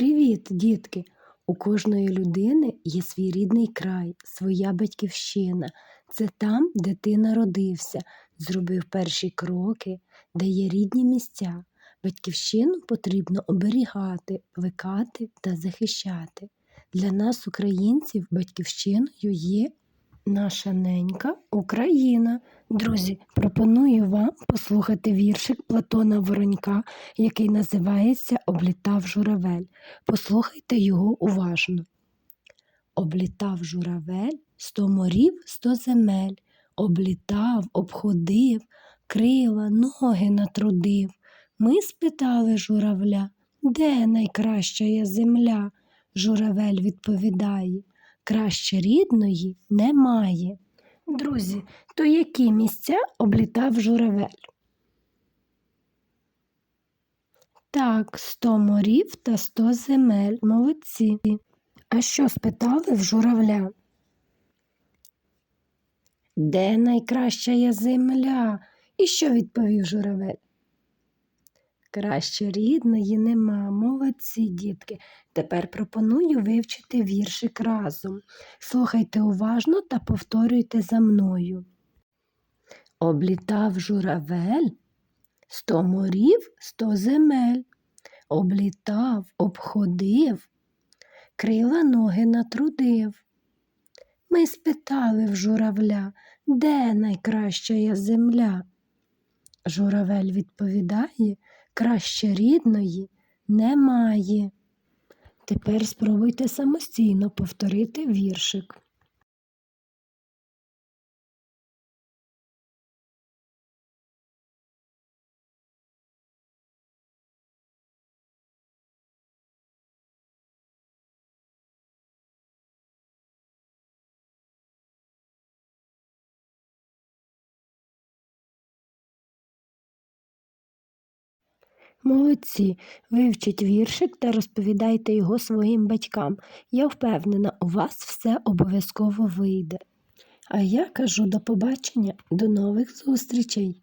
Привіт, дітки! У кожної людини є свій рідний край, своя батьківщина. Це там, де ти народився, зробив перші кроки, де є рідні місця. Батьківщину потрібно оберігати, плекати та захищати. Для нас, українців, батьківщиною є наша ненька Україна. Друзі, пропоную вам послухати віршик Платона Воронька, який називається Облітав журавель. Послухайте його уважно. Облітав журавель сто морів, сто земель, облітав, обходив, крила, ноги натрудив. Ми спитали журавля, де найкраща земля? Журавель відповідає, краще рідної немає. Друзі, то які місця облітав журавель? Так, сто морів та сто земель. Молодці. А що спитали в журавля? Де найкраща є земля? І що відповів журавель? Краще рідної нема, молодці, дітки. Тепер пропоную вивчити віршик разом. Слухайте уважно та повторюйте за мною. Облітав журавель сто морів, сто земель. Облітав, обходив, крила ноги натрудив. Ми спитали в журавля, де найкраща земля? Журавель відповідає, краще рідної немає. Тепер спробуйте самостійно повторити віршик. Молодці, вивчіть віршик та розповідайте його своїм батькам. Я впевнена, у вас все обов'язково вийде. А я кажу до побачення, до нових зустрічей!